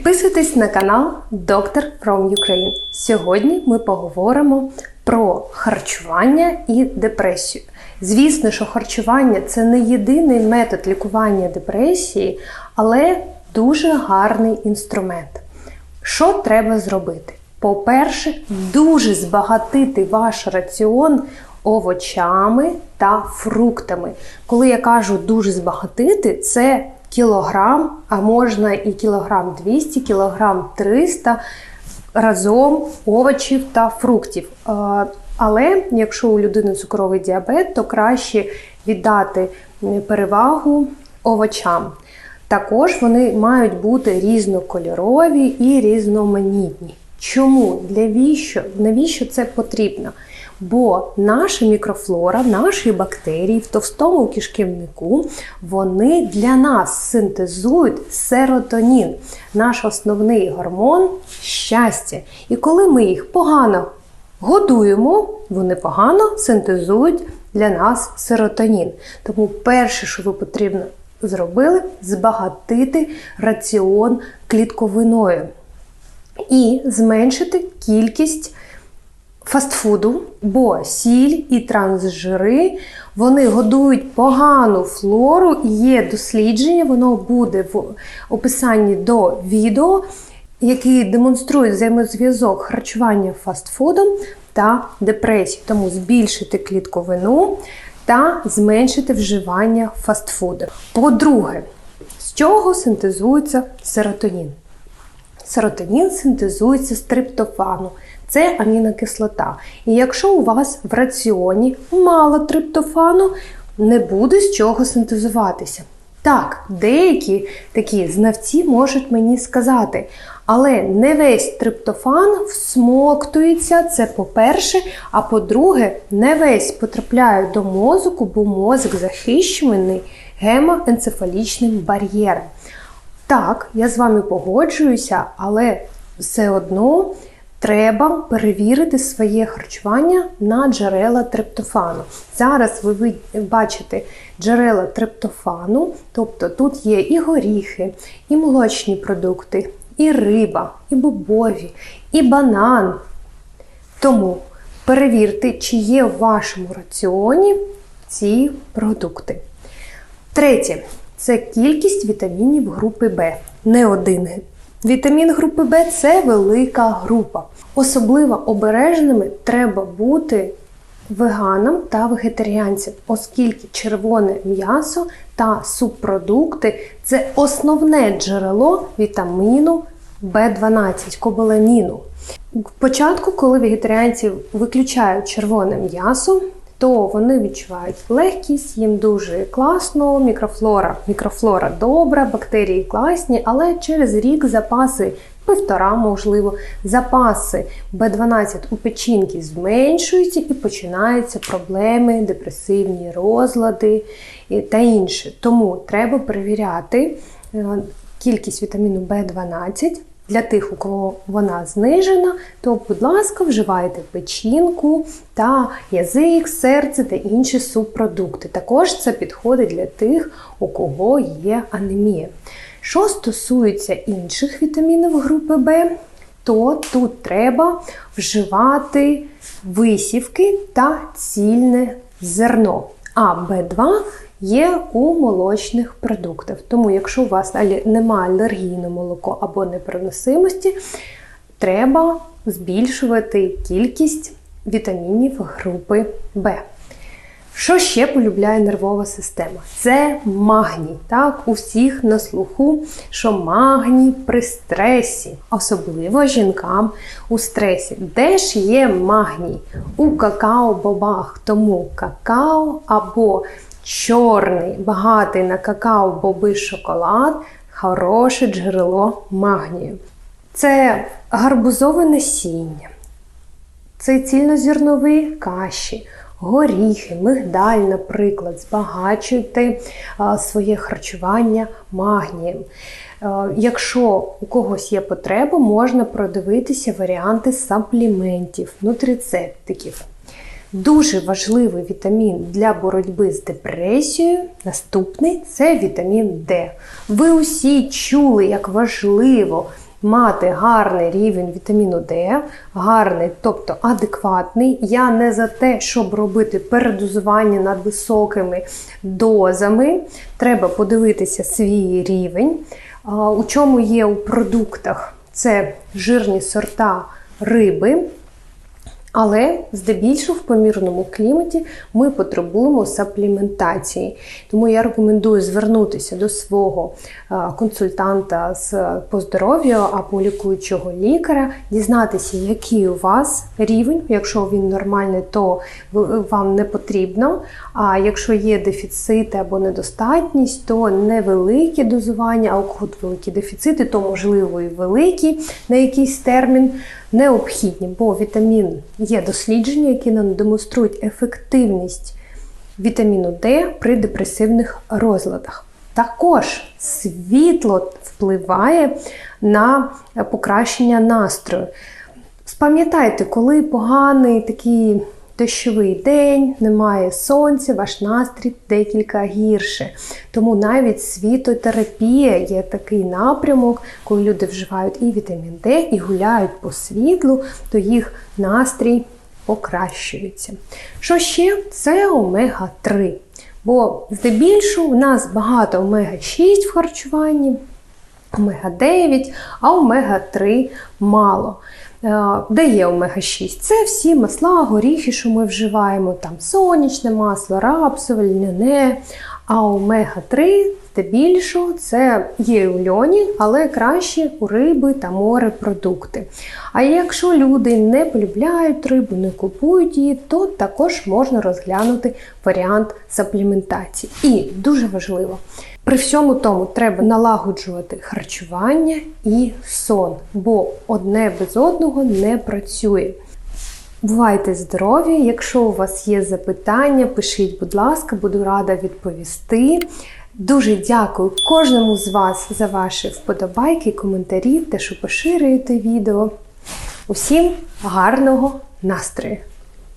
Підписуйтесь на канал Doctor from Ukraine. Сьогодні ми поговоримо про харчування і депресію. Звісно, що харчування це не єдиний метод лікування депресії, але дуже гарний інструмент. Що треба зробити? По-перше, дуже збагатити ваш раціон овочами та фруктами. Коли я кажу дуже збагатити, це кілограм, а можна і кілограм 200, кілограм 300 разом овочів та фруктів. Е, Але якщо у людини цукровий діабет, то краще віддати перевагу овочам. Також вони мають бути різнокольорові і різноманітні. Чому? Навіщо? Навіщо це потрібно? Бо наша мікрофлора, наші бактерії в товстому кишківнику, вони для нас синтезують серотонін, наш основний гормон щастя. І коли ми їх погано годуємо, вони погано синтезують для нас серотонін. Тому перше, що ви потрібно зробили, збагатити раціон клітковиною і зменшити кількість фастфуду, бо сіль і трансжири вони годують погану флору. Є дослідження, воно буде в описанні до відео, які демонструють взаємозв'язок харчування фастфудом та депресії. Тому збільшити клітковину та зменшити вживання фастфуду. По-друге, з чого синтезується серотонін? Серотонін синтезується з триптофану. Це амінокислота. І якщо у вас в раціоні мало триптофану, не буде з чого синтезуватися. Так, деякі такі знавці можуть мені сказати, але не весь триптофан всмоктується, це по-перше, а по-друге, не весь потрапляє до мозку, бо мозок захищений гемоенцефалічним бар'єром. Так, я з вами погоджуюся, але все одно треба перевірити своє харчування на джерела триптофану. Зараз ви бачите джерела триптофану, тобто тут є і горіхи, і молочні продукти, і риба, і бобові, і банан. Тому перевірте, чи є в вашому раціоні ці продукти. Третє це кількість вітамінів групи В. Не один Вітамін групи В це велика група. Особливо обережними треба бути веганам та вегетаріанцям, оскільки червоне м'ясо та субпродукти це основне джерело вітаміну В12, кобаламіну. Спочатку, коли вегетаріанці виключають червоне м'ясо, то вони відчувають легкість, їм дуже класно, мікрофлора, мікрофлора добра, бактерії класні, але через рік запаси півтора, можливо, запаси B12 у печінки зменшуються і починаються проблеми, депресивні розлади та інше. Тому треба перевіряти е, кількість вітаміну В12. Для тих, у кого вона знижена, то, будь ласка, вживайте печінку та язик, серце та інші субпродукти. Також це підходить для тих, у кого є анемія. Що стосується інших вітамінів групи В, то тут треба вживати висівки та цільне зерно. А Б2 є у молочних продуктах. Тому, якщо у вас немає алергії на молоко або непереносимості, треба збільшувати кількість вітамінів групи В. Що ще полюбляє нервова система? Це магній. Так, у всіх на слуху, що магній при стресі, особливо жінкам у стресі. Де ж є магній? У какао-бобах. Тому какао або чорний, багатий на какао, боби шоколад хороше джерело магнію. Це гарбузове насіння, це цільнозірнові каші, горіхи, мигдаль, наприклад, збагачуйте своє харчування магнієм. Якщо у когось є потреба, можна продивитися варіанти сапліментів, нутрицептиків. Дуже важливий вітамін для боротьби з депресією. Наступний це вітамін Д. Ви усі чули, як важливо мати гарний рівень вітаміну Д, гарний, тобто адекватний. Я не за те, щоб робити передозування над високими дозами. Треба подивитися свій рівень. У чому є у продуктах? Це жирні сорта риби. Але здебільшого в помірному кліматі ми потребуємо сапліментації. Тому я рекомендую звернутися до свого е, консультанта з по здоров'ю або лікуючого лікаря, дізнатися, який у вас рівень. Якщо він нормальний, то вам не потрібно. А якщо є дефіцити або недостатність, то невеликі дозування, а у великі дефіцити, то можливо і великі на якийсь термін необхідні, бо вітамін є дослідження, які нам демонструють ефективність вітаміну Д при депресивних розладах. Також світло впливає на покращення настрою. Спам'ятайте, коли поганий такий дощовий день, немає сонця, ваш настрій декілька гірше. Тому навіть світотерапія є такий напрямок, коли люди вживають і вітамін Д, і гуляють по світлу, то їх настрій покращується. Що ще? Це омега-3. Бо здебільшого в нас багато омега-6 в харчуванні, омега-9, а омега-3 мало. Е, Де є омега-6? Це всі масла, горіхи, що ми вживаємо, там сонячне масло, рапсове, льняне. А омега-3 здебільшого це є у льоні, але краще у риби та морепродукти. А якщо люди не полюбляють рибу, не купують її, то також можна розглянути варіант сапліментації. І дуже важливо, при всьому тому треба налагоджувати харчування і сон, бо одне без одного не працює. Бувайте здорові! Якщо у вас є запитання, пишіть, будь ласка, буду рада відповісти. Дуже дякую кожному з вас за ваші вподобайки, коментарі, те, що поширюєте відео. Усім гарного настрою!